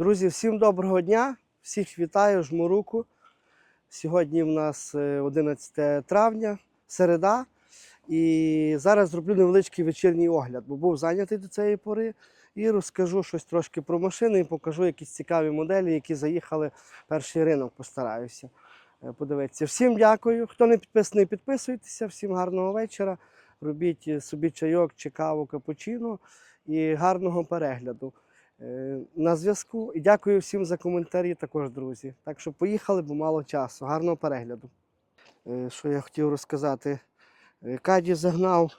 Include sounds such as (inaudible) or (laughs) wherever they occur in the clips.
Друзі, всім доброго дня! Всіх вітаю, жму руку. Сьогодні в нас е, 11 травня, середа. І зараз зроблю невеличкий вечірній огляд, бо був зайнятий до цієї пори. І розкажу щось трошки про машини і покажу якісь цікаві моделі, які заїхали перший ринок. Постараюся е, подивитися. Всім дякую. Хто не підписаний, підписуйтеся. Всім гарного вечора. Робіть е, собі чайок чи каву, капучино і гарного перегляду. Е, На зв'язку і дякую всім за коментарі, також, друзі. Так що поїхали, бо мало часу. Гарного перегляду. Е, Що я хотів розказати? Е, Каді загнав.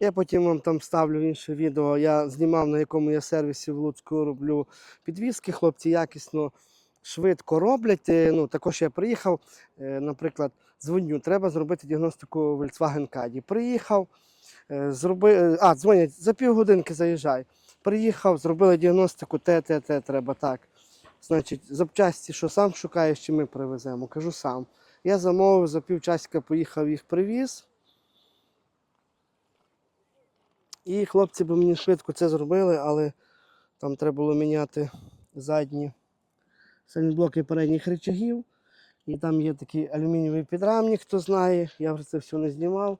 Я потім вам там ставлю інше відео. Я знімав, на якому я сервісі в Луцьку роблю підвіски. Хлопці якісно, швидко роблять. Ну, також я приїхав, наприклад, дзвоню, треба зробити діагностику Volkswagen Каді. Приїхав, зроби... а, дзвонять, за півгодинки заїжджай. Приїхав, зробили діагностику, те, те, те, треба так. Значить, запчасті, що сам шукаєш, чи ми привеземо? Кажу сам. Я замовив, за півчасика поїхав їх привіз. І хлопці би мені швидко це зробили, але там треба було міняти задні сальноблоки передніх речагів. І там є такий алюмінієвий підрамник, хто знає. Я вже це все не знімав.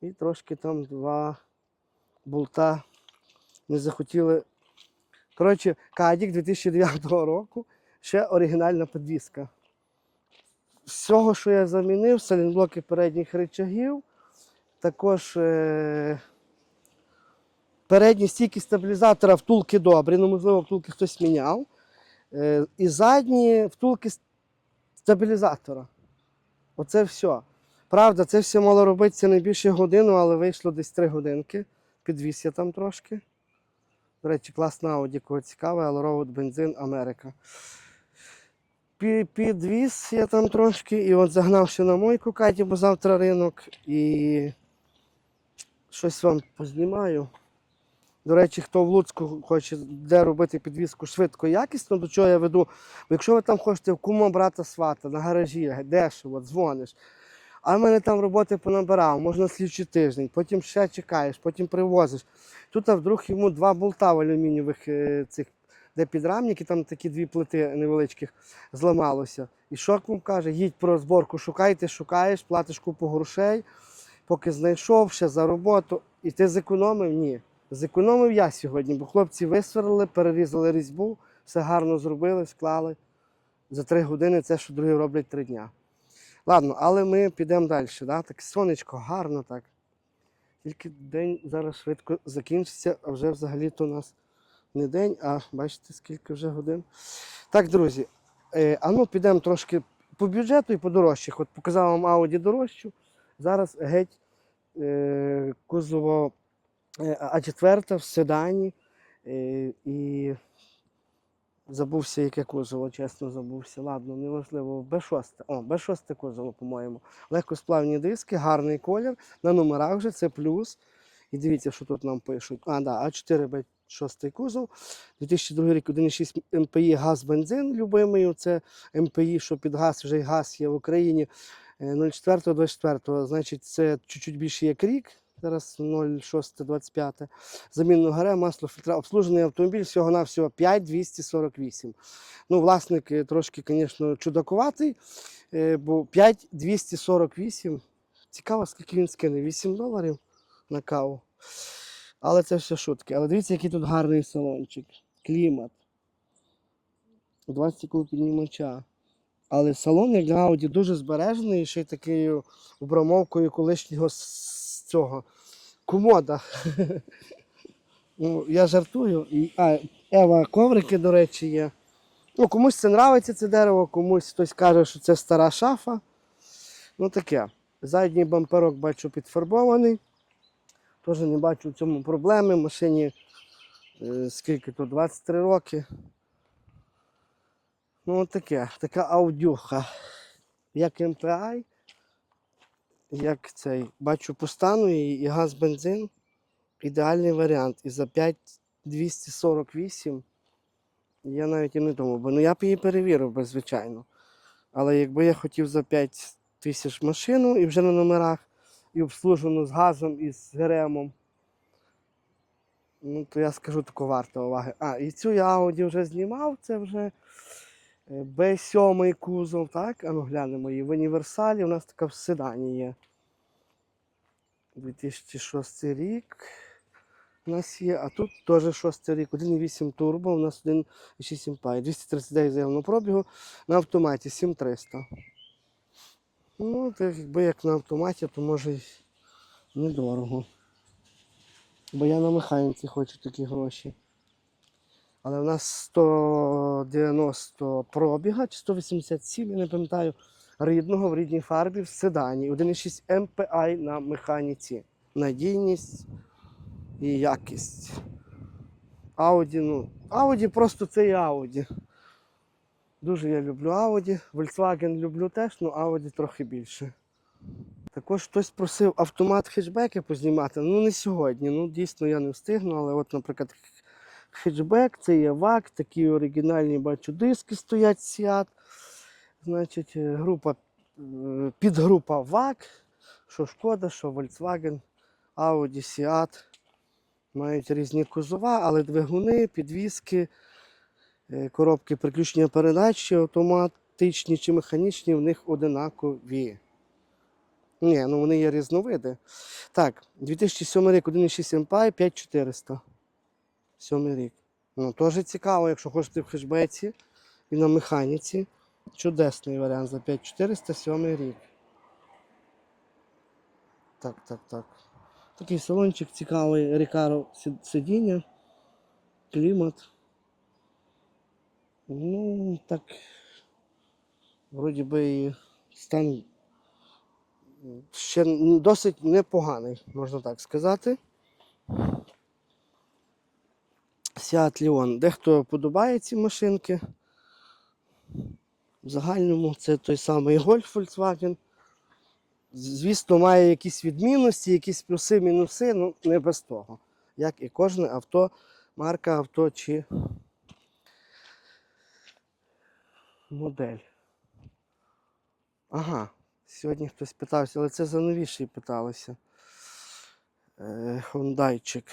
І трошки там два болта не захотіли. Коротше, Кадік 2009 року ще оригінальна підвіска. Всього, що я замінив, салінблоки передніх речагів, також е- передні стійки стабілізатора втулки добрі, ну, можливо, втулки хтось міняв. Е- і задні втулки стабілізатора. Оце все. Правда, це все мало робитися не більше годину, але вийшло десь 3 годинки. Підвіз я там трошки. До речі, класна Audi, кого цікаве, ровод бензин Америка. Підвіз я там трошки, і от загнав ще на мойку Каті, бо завтра ринок. І щось вам познімаю. До речі, хто в Луцьку хоче де робити підвізку швидко якісно, до чого я веду. Якщо ви там хочете в кума брата свата на гаражі, дешево, дзвониш. А в мене там роботи понабирав, можна слідчий тиждень, потім ще чекаєш, потім привозиш. Тут а вдруг йому два болта в алюмінієвих е, цих, де підрамники, там такі дві плити невеличких зламалося. І що вам каже, їдь про зборку, шукайте, шукаєш, платиш купу грошей, поки знайшов ще за роботу. І ти зекономив? Ні. Зекономив я сьогодні, бо хлопці висверлили, перерізали різьбу, все гарно зробили, склали. За три години це, що другі роблять три дня. Ладно, але ми підемо далі. Да? Так сонечко, гарно так. Тільки день зараз швидко закінчиться, а вже взагалі-то у нас не день, а бачите, скільки вже годин. Так, друзі, е, а ну підемо трошки по бюджету і по дорожчих. От показав вам Audi дорожчу. Зараз геть е, кузово е, А4 в седані. Е, і забувся, яке кузово, чесно забувся. Ладно, неважливо. Б6. О, Б6 кузово, по-моєму. Легкосплавні диски, гарний колір. На номерах вже це плюс. І дивіться, що тут нам пишуть. А, да, А4 Б6 кузов. 2002 рік 1,6 МПІ газ бензин любимий. Це МПІ, що під газ вже й газ є в Україні. Е, 04-24. Значить, це чуть-чуть більше як рік. Зараз 06-25. Замінно гаре, масло, фільтра. Обслужений автомобіль всього-навсього 5248. Ну, власник е, трошки, звісно, чудакуватий, е, бо 5248. Цікаво, скільки він скине? 8 доларів на каву. Але це все шутки. Але дивіться, який тут гарний салончик. Клімат. 20 стекло піднімача. Але салон, як для Audi, дуже збережений, ще й такою обрамовкою колишнього цього комода. Ну, я жартую. А, Ева коврики, до речі, є. Ну, комусь це нравиться це дерево, комусь хтось каже, що це стара шафа. Ну таке. Задній бамперок бачу підфарбований. Теж не бачу в цьому проблеми. Машині е, скільки тут, 23 роки. Ну, таке, така аудюха. Як MPI, як цей. Бачу по стану і, і газ бензин. Ідеальний варіант. І за 5,248 я навіть і не думав, бо ну я б її перевірив би, звичайно. Але якби я хотів за 5 тисяч машину і вже на номерах, і обслужену з газом і з ГРМом, Ну, то я скажу таку варто уваги. А, і цю я Audi вже знімав, це вже е, B7 кузов, так? А ну глянемо її. В універсалі у нас така в седані є. 2006 рік у нас є, а тут теж 6 рік, 1,8 турбо, у нас 1,6 імпай, 239 заявленого пробігу на автоматі 7300. Ну, так якби як на автоматі, то може й недорого. Бо я на механіці хочу такі гроші. Але в нас 190 пробіга, чи 187, я не пам'ятаю, рідного в рідній фарбі в седані. 1,6 MPI на механіці. Надійність і якість. Audi, ну, Audi просто це і Audi. Дуже я люблю Audi. Volkswagen люблю теж, але Audi трохи більше. Також хтось просив автомат хетчбеки познімати. Ну не сьогодні. Ну дійсно я не встигну, але от, наприклад, хетчбек, це є ВАК, такі оригінальні бачу диски стоять Seat. Значить, е, група, е, підгрупа ВАК, що Шкода, що Volkswagen, Audi, Seat. Мають різні кузова, але двигуни, підвіски, е, коробки приключення передач, автоматичні чи механічні, в них одинакові. Ні, ну вони є різновиди. Так, 2007 рік 1,6 MPI 5400. Сьомий рік. Ну, теж цікаво, якщо хочете в хешбеці і на механіці. Чудесний варіант за 5400, сьомий рік. Так, так, так. Такий салончик цікавий, Рікаро сидіння, клімат. Ну, так. Вроді би стан ще досить непоганий, можна так сказати. Seat Leon. Дехто подобає ці машинки. В загальному це той самий Golf Volkswagen. Звісно, має якісь відмінності, якісь плюси, мінуси, ну не без того. Як і кожне авто, марка авто чи модель. Ага, сьогодні хтось питався, але це за новіший питалося. Е, Хондайчик.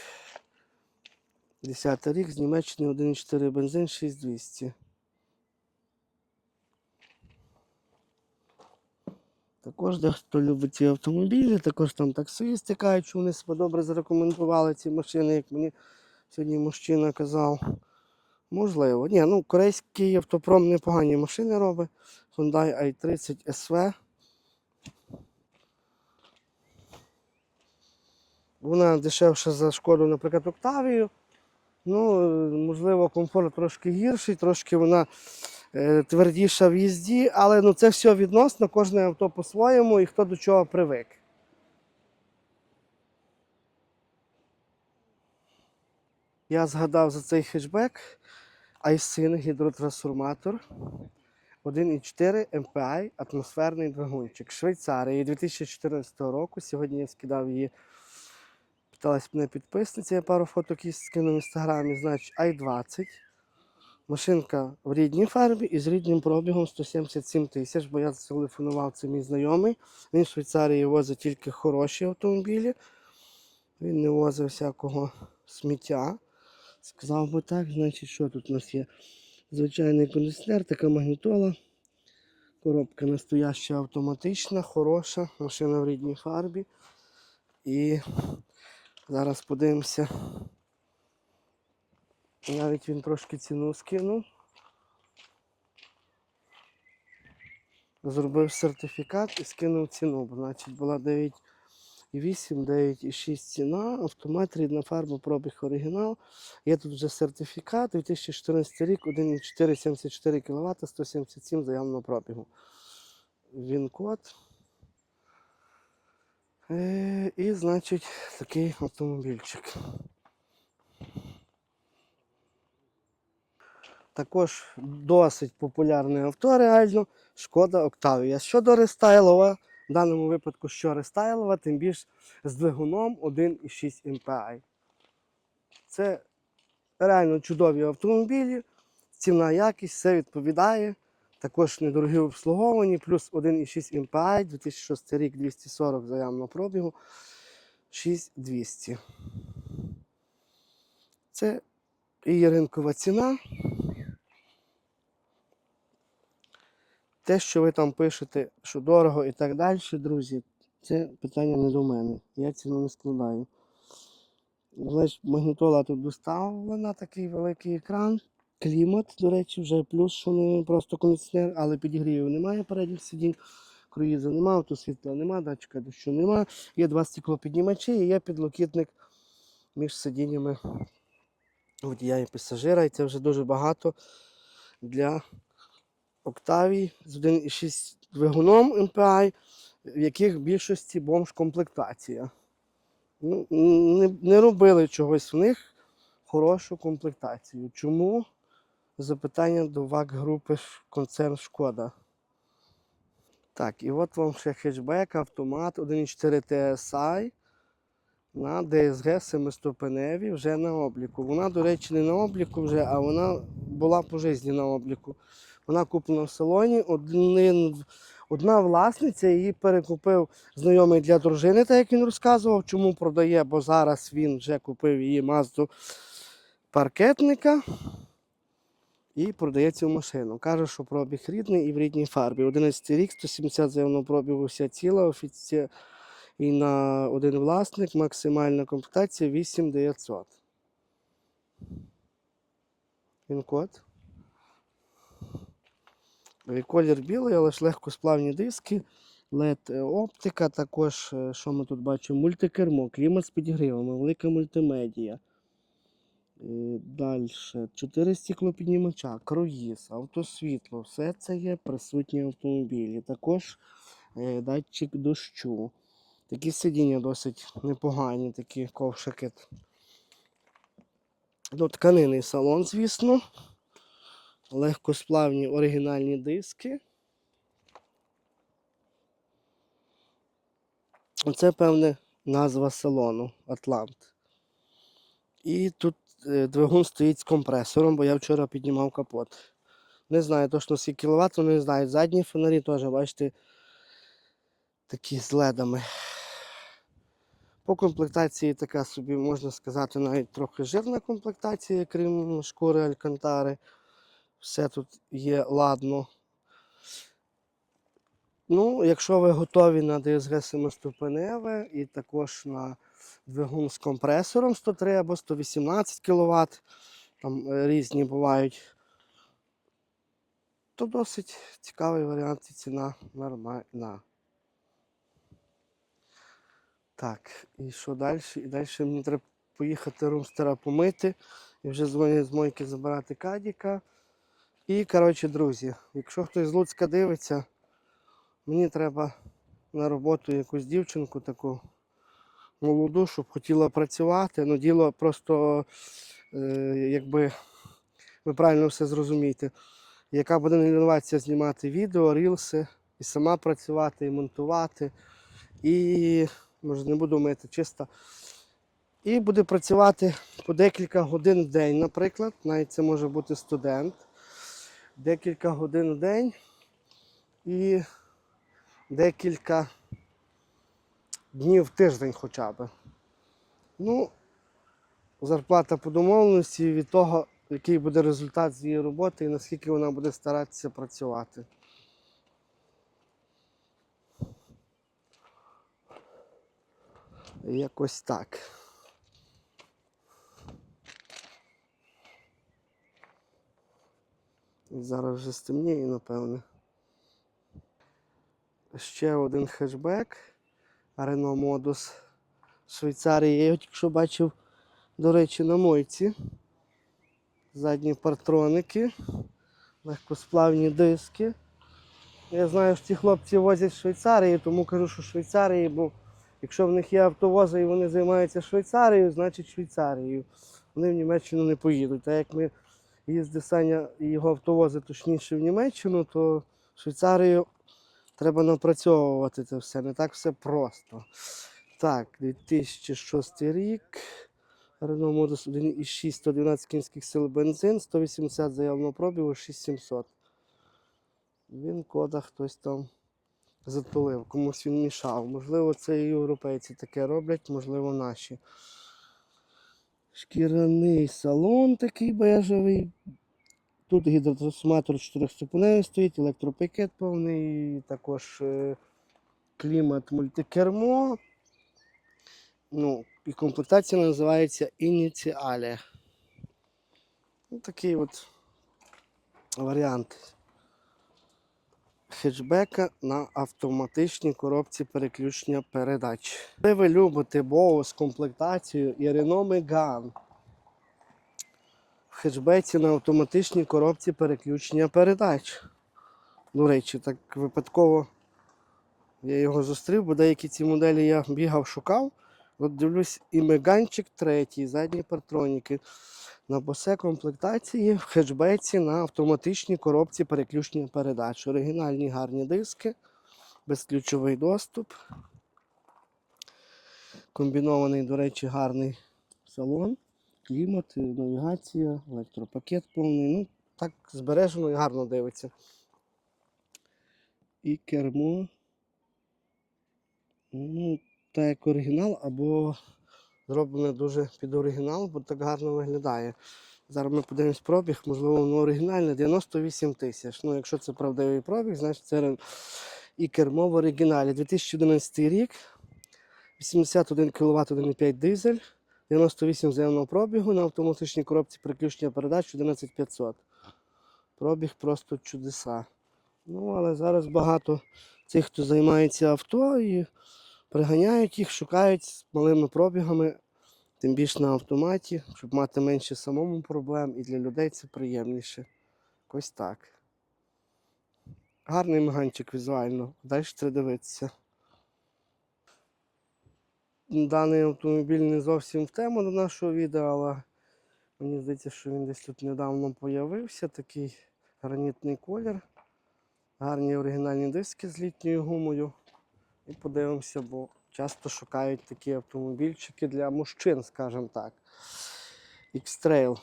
10 рік з Німеччини 1,4 бензин 6200. Також дехто любить ці автомобілі, також там таксисти кажуть, що вони себе добре зарекомендували ці машини, як мені сьогодні мужчина казав. Можливо. Ні, ну корейський автопром непогані машини робить. Hyundai i30 SV. Вона дешевша за шкоду, наприклад, Октавію. Ну, можливо, комфорт трошки гірший, трошки вона е, твердіша в їзді, але ну, це все відносно, кожне авто по-своєму і хто до чого привик. Я згадав за цей хетчбек Айсин гідротрансформатор 1,4 MPI атмосферний двигунчик Швейцарії 2014 року. Сьогодні я скидав її. Питалась мене підписниця, я пару фоток їй скинув в інстаграмі, значить i20. Машинка в рідній фарбі і з рідним пробігом 177 тисяч, бо я зателефонував, це мій знайомий. Він в Швейцарії возить тільки хороші автомобілі. Він не возив всякого сміття. Сказав би так, значить, що тут у нас є? Звичайний кондиціонер, така магнітола. Коробка настояща автоматична, хороша, машина в рідній фарбі. І зараз подивимося. Навіть він трошки ціну скинув. Зробив сертифікат і скинув ціну, значить була 9,8, 9,6 ціна, автомат, рідна фарба, пробіг оригінал. Є тут вже сертифікат, 2014 рік, 1,474 кВт, 177 заявленого пробігу. Він код. Е, і, значить, такий автомобільчик. Також досить популярне авто, реально. Шкода Октавія. Щодо рестайлова, в даному випадку, що рестайлова, тим більш з двигуном 1,6 MPI. Це реально чудові автомобілі, ціна якість, все відповідає. Також недорогі обслуговані, плюс 1,6 MPI, 2006 рік 240 заявного пробігу, 6200. Це її ринкова ціна. Те, що ви там пишете, що дорого і так далі, друзі, це питання не до мене. Я ціну не складаю. Значить, магнітола тут доставлена, такий великий екран. Клімат, до речі, вже плюс, що не просто кондиціонер, але підігрівів немає передніх сидінь. Круїзу немає, автосвітла немає, датчика дощу немає. Є два стеклопіднімачі і є підлокітник між сидіннями водія і пасажира. І це вже дуже багато для Октавій з 1,6 двигуном MPI, в яких в більшості бомж-комплектація. Ну, не, не робили чогось в них хорошу комплектацію. Чому? Запитання до ВАК групи концерн Шкода. Так, і от вам ще хетчбек, автомат 1.4 TSI на DSG семиступеневі вже на обліку. Вона, до речі, не на обліку вже, а вона була по житті на обліку. Вона куплена в салоні. Один, одна власниця її перекупив знайомий для дружини, так як він розказував, чому продає, бо зараз він вже купив її мазду паркетника і продає цю машину. Каже, що пробіг рідний і в рідній фарбі. 11 рік, 170 заявно пробігу вся ціла, офіці... і на один власник, максимальна комплектація 8900. Він код. Е, Колір білий, але ж легкосплавні диски, LED оптика, також, е, що ми тут бачимо, мультикермо, клімат з підігрівами, велика мультимедія. Далі. Чотири стеклопіднімача, круїз, автосвітло. Все це є присутнє в автомобілі. Також е, датчик дощу. Такі сидіння досить непогані, такі ковшики. Ну, тканинний салон, звісно. Легкосплавні оригінальні диски. Оце, певне, назва салону Атлант. І тут е, двигун стоїть з компресором, бо я вчора піднімав капот. Не знаю точно скільки кіловат, не знаю. Задні фонарі теж, бачите, такі з ледами. По комплектації така собі, можна сказати, навіть трохи жирна комплектація, крім шкури Алькантари. Все тут є ладно. Ну, якщо ви готові на DSG 7 і також на двигун з компресором 103 або 118 кВт, там е, різні бувають, то досить цікавий варіант і ціна нормальна. Так, і що далі? І далі мені треба поїхати румстера помити. І вже дзвонять з мойки забирати кадіка. І, коротше, друзі, якщо хтось з Луцька дивиться, мені треба на роботу якусь дівчинку таку молоду, щоб хотіла працювати. Ну, діло просто, е, якби ви правильно все зрозумієте, яка буде лінуватися знімати відео, рілси, і сама працювати, і монтувати. І може не буду мити чисто. І буде працювати по декілька годин в день, наприклад. Навіть це може бути студент. Декілька годин в день і декілька днів в тиждень хоча б. Ну, зарплата по домовленості від того, який буде результат з її роботи і наскільки вона буде старатися працювати. Якось так. Зараз вже стемніє, напевне. Ще один хешбек. Renault Modus Швейцарії. Я його тільки що бачив, до речі, на мойці. Задні партроники, легкосплавні диски. Я знаю, що ці хлопці возять з Швейцарії, тому кажу, що Швейцарії, бо якщо в них є автовози і вони займаються Швейцарією, значить Швейцарією. Вони в Німеччину не поїдуть. Так як ми їздив Саня і його автовози точніше в Німеччину, то Швейцарію треба напрацьовувати це все. Не так все просто. Так, 2006 рік. Renault Modus 1,6, 112 кінських сил бензин, 180 заявного пробігу, 6700. Він кода хтось там затулив, комусь він мішав. Можливо, це і європейці таке роблять, можливо, наші. Шкіряний салон такий бежевий. Тут гідротрансформатор 4 стоїть, електропакет повний, також е, клімат мультикермо. Ну, і комплектація називається Ініціалі. Ну, такий от варіант хетчбека на автоматичній коробці переключення передач. Якщо ви любите Боу з комплектацією і Renault Megane хетчбеці на автоматичній коробці переключення передач. До речі, так випадково я його зустрів, бо деякі ці моделі я бігав, шукав. От дивлюсь, і Меганчик третій, задні партроніки. На босе комплектації в хетчбеці на автоматичній коробці переключення передач. Оригінальні гарні диски, безключовий доступ. Комбінований, до речі, гарний салон, клімат, навігація, електропакет повний. Ну, так збережено і гарно дивиться. І кермо. Ну, так як оригінал, або зроблене дуже під оригінал, бо так гарно виглядає. Зараз ми подивимось пробіг, можливо, воно оригінальне 98 тисяч. Ну, якщо це правдивий пробіг, значить це і кермо в оригіналі. 2011 рік, 81 кВт 1,5 дизель, 98 заявного пробігу на автоматичній коробці переключення передач 11500. Пробіг просто чудеса. Ну, але зараз багато цих, хто займається авто і приганяють їх, шукають з малими пробігами, тим більше на автоматі, щоб мати менше самому проблем, і для людей це приємніше. Ось так. Гарний меганчик візуально. Далі треба дивитися. Даний автомобіль не зовсім в тему до нашого відео, але мені здається, що він десь тут недавно появився. Такий гранітний колір. Гарні оригінальні диски з літньою гумою. І подивимося, бо часто шукають такі автомобільчики для мужчин, скажімо так. X-Trail.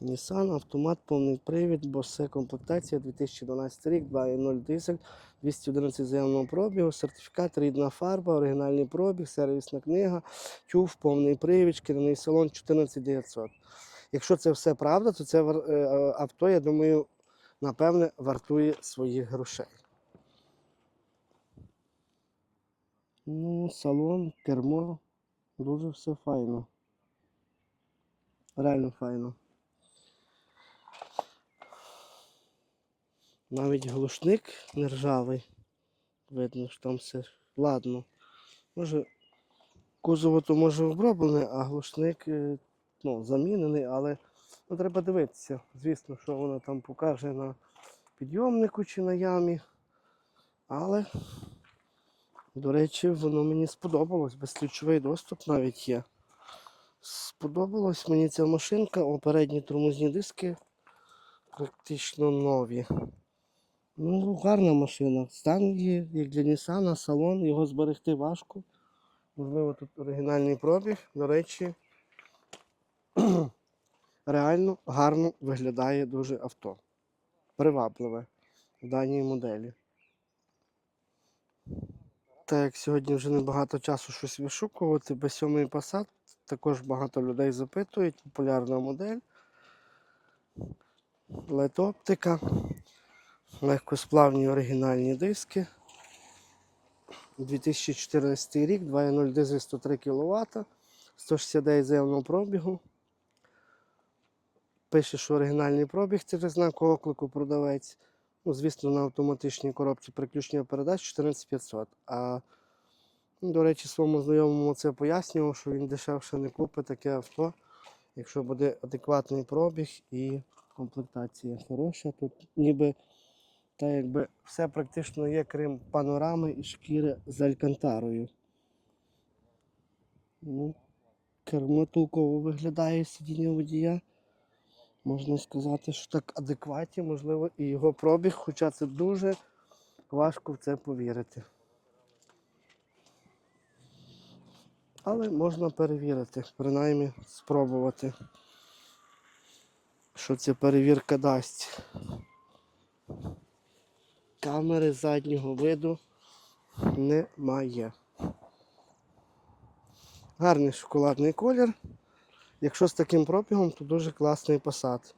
Nissan, автомат, повний привід, босе комплектація 2012 рік, 2.0 дизель, 211 заявного пробігу, сертифікат, рідна фарба, оригінальний пробіг, сервісна книга, тюф, повний привід, шкіряний салон 14900. Якщо це все правда, то це е, е, авто, я думаю, напевне, вартує своїх грошей. Ну, салон, кермо, дуже все файно. Реально файно. Навіть глушник не ржавий. Видно, що там все ладно. Може, кузово то може оброблене, а глушник е, ну, замінений, але ну, треба дивитися. Звісно, що воно там покаже на підйомнику чи на ямі. Але, до речі, воно мені сподобалось. Безключовий доступ навіть є. Сподобалась мені ця машинка, О, передні тормозні диски практично нові. Ну, гарна машина. Стан є, як для Nissan, салон, його зберегти важко. Можливо, тут оригінальний пробіг. До речі, (clears throat) реально гарно виглядає дуже авто. Привабливе в даній моделі. Так як сьогодні вже небагато часу щось вишукувати, B7 Passat також багато людей запитують, популярна модель. LED-оптика, легкосплавні оригінальні диски. 2014 рік, 2.0 дизель 103 кВт, 169 заявного пробігу. Пише, що оригінальний пробіг через знак оклику продавець. Ну, звісно, на автоматичній коробці приключення передач 14500. А, до речі, своєму знайомому це пояснював, що він дешевше не купить таке авто, якщо буде адекватний пробіг і комплектація хороша. Тут ніби та якби все практично є, крім панорами і шкіри з алькантарою. Ну, кермо виглядає сидіння водія. Можна сказати, що так адекватні, можливо, і його пробіг, хоча це дуже важко в це повірити. Але можна перевірити, принаймні спробувати, що ця перевірка дасть. Камери заднього виду немає. Гарний шоколадний колір. Якщо з таким пробігом, то дуже класний посад.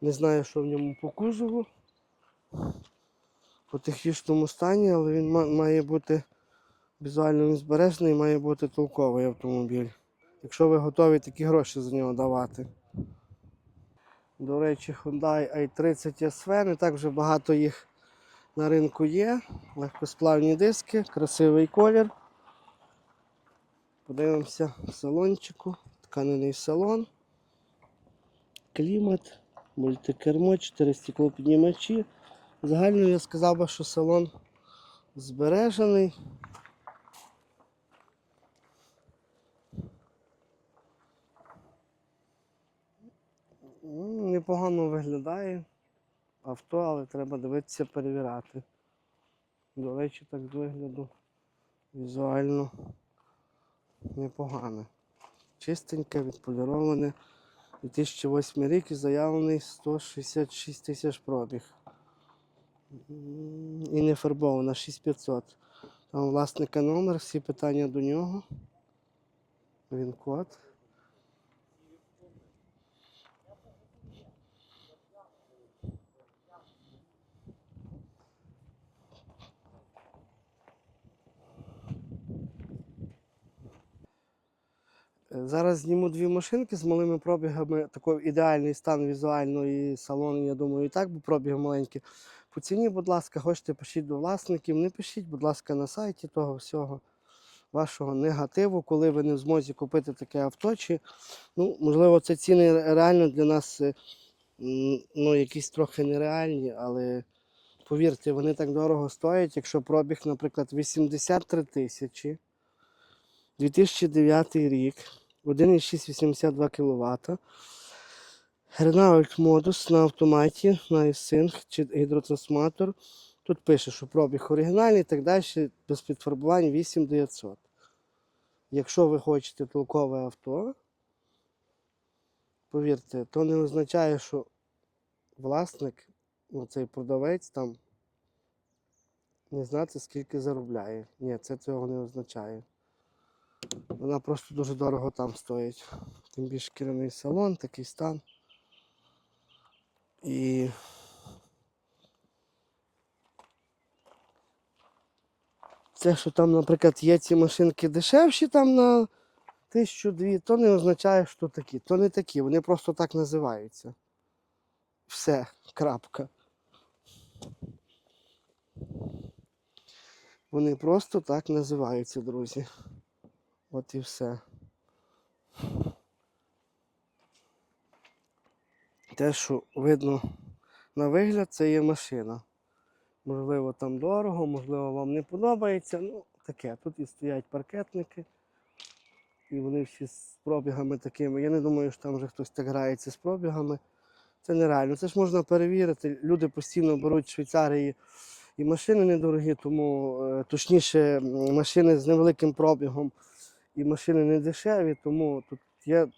Не знаю, що в ньому по кузову, по технічному стані, але він має бути візуально він збережений, має бути толковий автомобіль. Якщо ви готові такі гроші за нього давати. До речі, Hyundai i30 SV, не так вже багато їх на ринку є. Легкосплавні диски, красивий колір. Подивимося в салончику. Тканений салон. Клімат, мультикермо, 4 стеклопіднімачі. Загально я сказав би, що салон збережений. Ну, Непогано виглядає авто, але треба дивитися, перевіряти. До речі, так з вигляду візуально непогане. Чистеньке, відполіроване. 2008 рік і заявлений 166 тисяч пробіг. І не фарбована 6500. Там власника номер, всі питання до нього. Він код. Зараз зніму дві машинки з малими пробігами. Такий ідеальний стан візуально і салон, я думаю, і так, бо пробіги маленькі. По ціні, будь ласка, хочете пишіть до власників, не пишіть, будь ласка, на сайті того всього вашого негативу, коли ви не в змозі купити таке авто. Чи, ну, можливо, це ціни реально для нас е, ну, якісь трохи нереальні, але повірте, вони так дорого стоять, якщо пробіг, наприклад, 83 тисячі. 2009 рік, 1,682 кВт. Renault модус на автоматі, на e чи гідротрансформатор. Тут пише, що пробіг оригінальний і так далі, без підфарбувань 8900. Якщо ви хочете толкове авто, повірте, то не означає, що власник, ну, цей продавець там не знати, скільки заробляє. Ні, це цього не означає. Вона просто дуже дорого там стоїть. Тим більше керівний салон, такий стан. І це, що там, наприклад, є ці машинки дешевші там на тисячу дві, то не означає, що такі. То не такі, вони просто так називаються. Все, крапка. Вони просто так називаються, друзі. От і все. Те, що видно на вигляд, це є машина. Можливо, там дорого, можливо, вам не подобається. Ну, таке. Тут і стоять паркетники. І вони всі з пробігами такими. Я не думаю, що там вже хтось так грається з пробігами. Це нереально. Це ж можна перевірити. Люди постійно беруть Швейцарії і машини недорогі, тому е, точніше машини з невеликим пробігом і машини не дешеві, тому тут я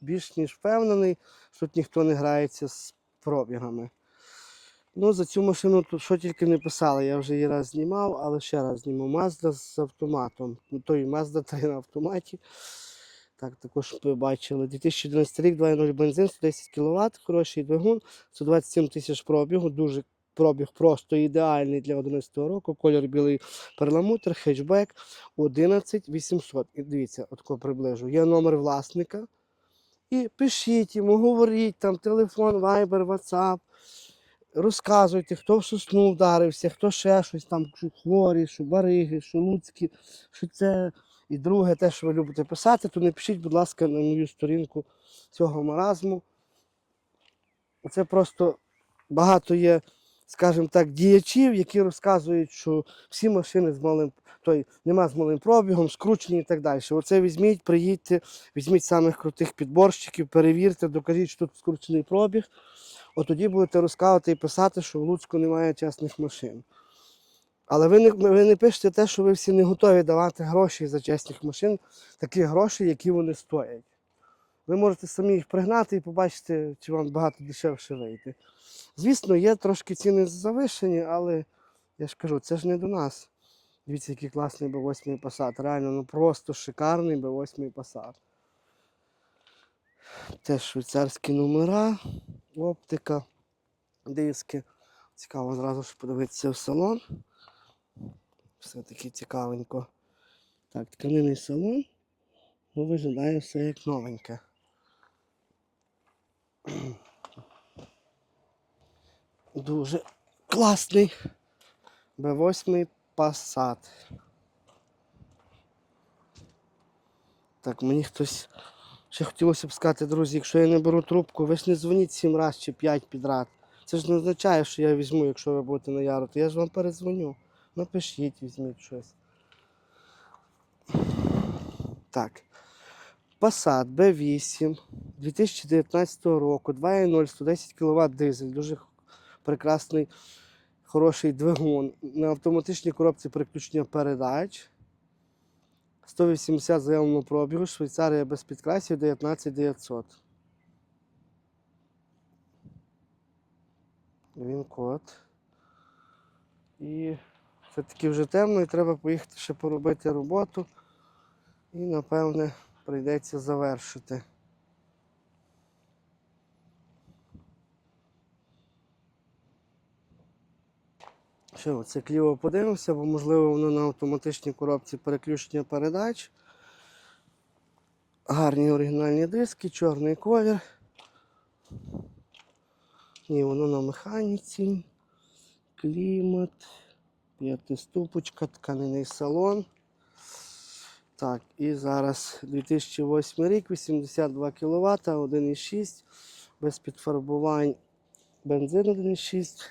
більш ніж впевнений, що тут ніхто не грається з пробігами. Ну, за цю машину тут що тільки не писали, я вже її раз знімав, але ще раз зніму. Mazda з автоматом. Ну, той Mazda 3 на автоматі. Так, також ви бачили. 2011 рік, 2.0 бензин, 110 кВт, хороший двигун, 127 тисяч пробігу, дуже пробіг просто ідеальний для 11 року. Колір білий перламутр, хетчбек 11800. І дивіться, отко приближу. Є номер власника. І пишіть йому, говоріть там телефон, Viber, WhatsApp. Розказуйте, хто в сосну вдарився, хто ще щось там, що хворі, що бариги, що луцькі, що це. І друге, те, що ви любите писати, то не пишіть, будь ласка, на мою сторінку цього маразму. Це просто багато є, скажімо так, діячів, які розказують, що всі машини з малим, той, нема з малим пробігом, скручені і так далі. Оце візьміть, приїдьте, візьміть самих крутих підборщиків, перевірте, докажіть, що тут скручений пробіг. От тоді будете розказувати і писати, що в Луцьку немає чесних машин. Але ви не, ви не пишете те, що ви всі не готові давати гроші за чесних машин, такі гроші, які вони стоять. Ви можете самі їх пригнати і побачити, чи вам багато дешевше вийде. Звісно, є трошки ціни завишені, але я ж кажу, це ж не до нас. Дивіться, який класний B8 Passat. Реально, ну просто шикарний B8 Passat. Теж швейцарські номера, оптика, диски. Цікаво зразу ж подивитися в салон. Все-таки цікавенько. Так, тканинний салон. Ну, виглядає все як новеньке. Дуже класний B8 Passat. Так, мені хтось ще хотілося б сказати, друзі, якщо я не беру трубку, ви ж не дзвоніть 7 разів чи 5 підряд. Це ж не означає, що я візьму, якщо ви будете на яру, то я ж вам передзвоню. Напишіть, візьміть щось. Так. Passat B8 2019 року, 2.0, 110 кВт дизель. Дуже прекрасний, хороший двигун. На автоматичній коробці переключення передач. 180 заявленого пробігу, Швейцарія без підкрасів 19900. Він код. І все-таки вже темно і треба поїхати ще поробити роботу. І напевне прийдеться завершити. Що, це кліво подивимося, бо можливо воно на автоматичній коробці переключення передач. Гарні оригінальні диски, чорний колір. Ні, воно на механіці. Клімат, п'ятиступочка, тканинний салон. Так, і зараз 2008 рік, 82 кВт, 1,6, без підфарбувань, бензин 1,6.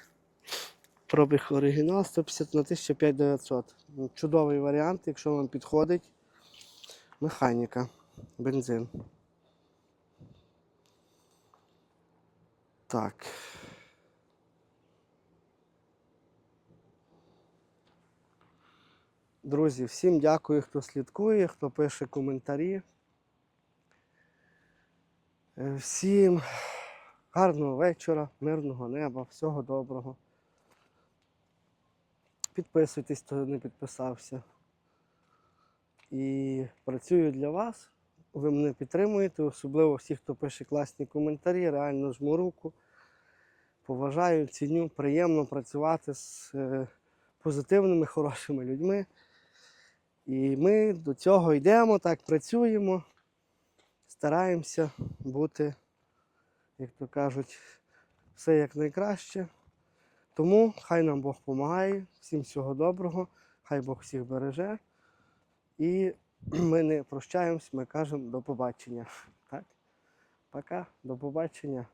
Пробіг оригінал 150 на 105900. Ну, Чудовий варіант, якщо вам підходить. Механіка, бензин. Так. Друзі, всім дякую, хто слідкує, хто пише коментарі. Е, Всім гарного вечора, мирного неба, всього доброго. Підписуйтесь, хто не підписався. І працюю для вас. Ви мене підтримуєте, особливо всі, хто пише класні коментарі, реально жму руку. Поважаю, ціню, приємно працювати з е, позитивними, (laughs) хорошими людьми. І ми до цього йдемо, так працюємо, стараємося бути, як то кажуть, все як найкраще. Тому хай нам Бог допомагає, всім всього доброго, хай Бог всіх береже. І (clears throat) ми не прощаємось, ми кажемо до побачення. Так? Пока, до побачення.